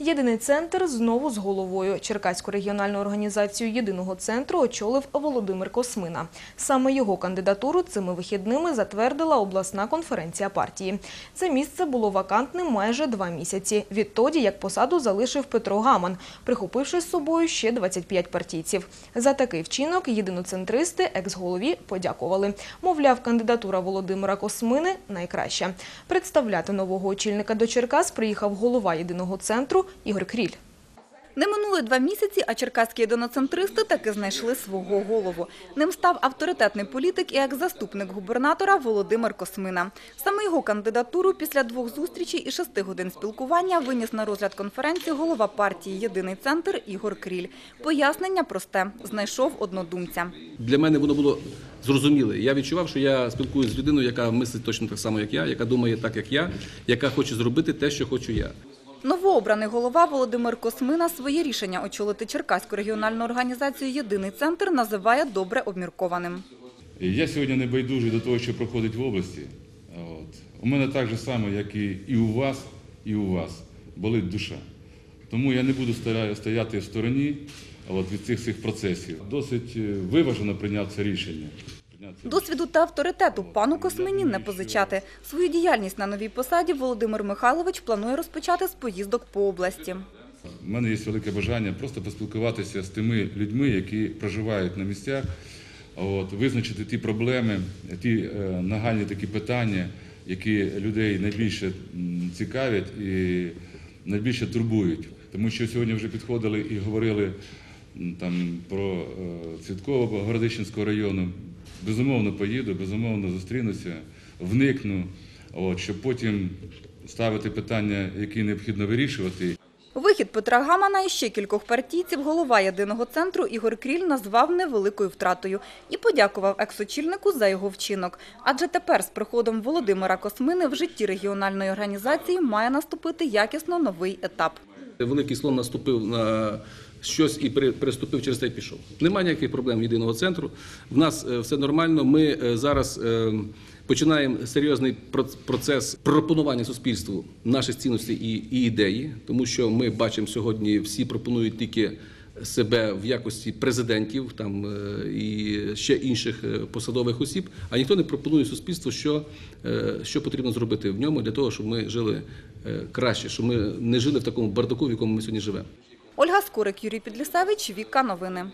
Єдиний центр знову з головою. Черкаську регіональну організацію єдиного центру очолив Володимир Космина. Саме його кандидатуру цими вихідними затвердила обласна конференція партії. Це місце було вакантним майже два місяці. Відтоді, як посаду залишив Петро Гаман, прихопивши з собою ще 25 партійців. За такий вчинок єдиноцентристи екс-голові подякували. Мовляв, кандидатура Володимира Космини найкраща. Представляти нового очільника до Черкас приїхав голова єдиного центру Ігор Кріль. Не минули два місяці, а черкаські єдиноцентристи таки знайшли свого голову. Ним став авторитетний політик і екс-заступник губернатора Володимир Космина. Саме його кандидатуру після двох зустрічей і шести годин спілкування виніс на розгляд конференції голова партії «Єдиний центр» Ігор Кріль. Пояснення просте – знайшов однодумця. Для мене воно було зрозуміле. Я відчував, що я спілкуюся з людиною, яка мислить точно так само, як я, яка думає так, як я, яка хоче зробити те, що хочу я. Новообраний голова Володимир Космина своє рішення очолити Черкаську регіональну організацію «Єдиний центр» називає добре обміркованим. Я сьогодні не байдужий до того, що проходить в області. От. У мене так же само, як і, у вас, і у вас, болить душа. Тому я не буду стояти в стороні от, від цих всіх процесів. Досить е, виважено прийняв це рішення. Досвіду та авторитету пану Космині не позичати. Свою діяльність на новій посаді Володимир Михайлович планує розпочати з поїздок по області. У мене є велике бажання просто поспілкуватися з тими людьми, які проживають на місцях, от, визначити ті проблеми, ті е, нагальні такі питання, які людей найбільше цікавлять і найбільше турбують. Тому що сьогодні вже підходили і говорили там, про е, Цвітково Городищенського району. Безумовно поїду, безумовно зустрінуся, вникну, от, щоб потім ставити питання, які необхідно вирішувати. Вихід Петра Гамана і ще кількох партійців голова єдиного центру Ігор Кріль назвав невеликою втратою і подякував екс-очільнику за його вчинок. Адже тепер з приходом Володимира Космини в житті регіональної організації має наступити якісно новий етап. Великий слон наступив на щось і при- переступив через те й пішов. Немає ніяких проблем єдиного центру. В нас е, все нормально. Ми е, зараз е, починаємо серйозний проц- процес пропонування суспільству наших цінностей і, і ідеї, тому що ми бачимо сьогодні, всі пропонують тільки себе в якості президентів там і ще інших посадових осіб, а ніхто не пропонує суспільству, що, що потрібно зробити в ньому для того, щоб ми жили краще, щоб ми не жили в такому бардаку, в якому ми сьогодні живемо. Ольга Скорик, Юрій Підлісевич, Віка Новини.